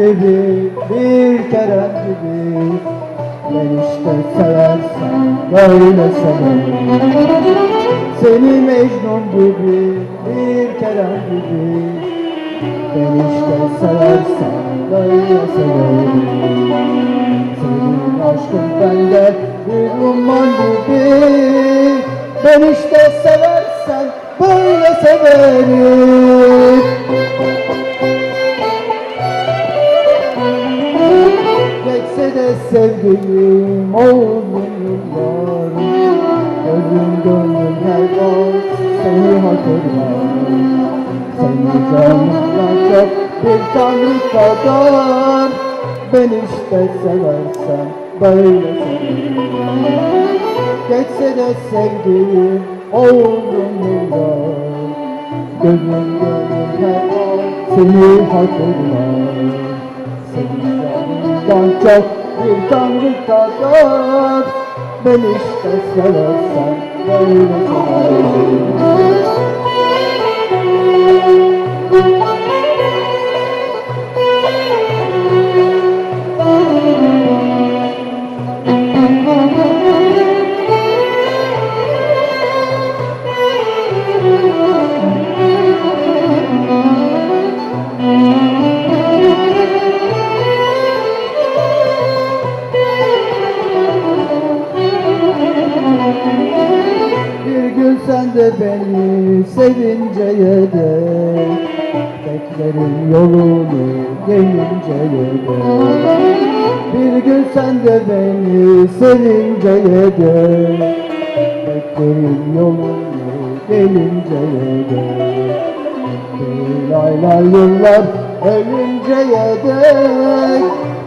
Gibi bir Kerem gibi. Ben işte seversen böyle severim. Seni Mecnun gibi bir Kerem gibi. Ben işte seversen böyle severim. Senin aşkın bende bir umman gibi. Ben işte seversen böyle severim Geçse de sevgilim o uzun yıllar Gözüm gönlüm her an seni hatırlar. Seni canımdan çok bir tanrı kadar. Ben işte seversem böyle severim Geçse de sevgilim o uzun yıllar Gözüm gönlüm her an seni hatırlar. Seni çok bir tanrı kadar Ben işte seversem böyle Bir gün sen de beni sevinceye dek Beklerim yolunu gelinceye dek Bir gün sen de beni sevinceye dek Beklerim yolunu gelinceye dek Bir aylar yıllar ölünceye dek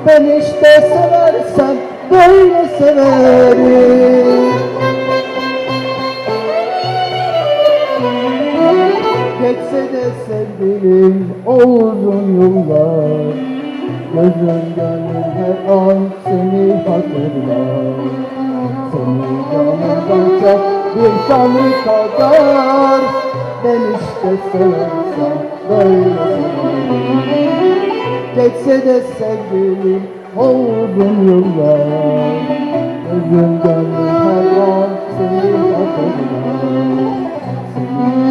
Ben işte seversem böyle severim sevgilim o uzun yıllar Gözüm gönlüm her an seni hatırlar Seni canımdan çok bir tanrı kadar. Ben işte seversem böyle Geçse de sevgilim o uzun yıllar Gözüm gönlüm her an seni hatırlar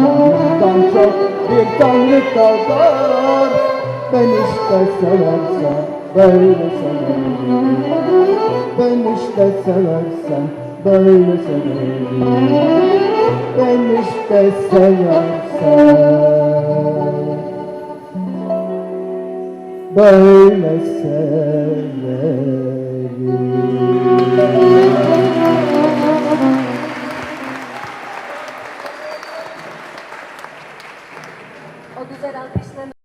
Canımdan çok bir tanrı kadar. Ben işte seversem böyle severim. Ben işte seversem böyle severim. Ben işte seversem böyle severim Adı Ceren Kışlan'ın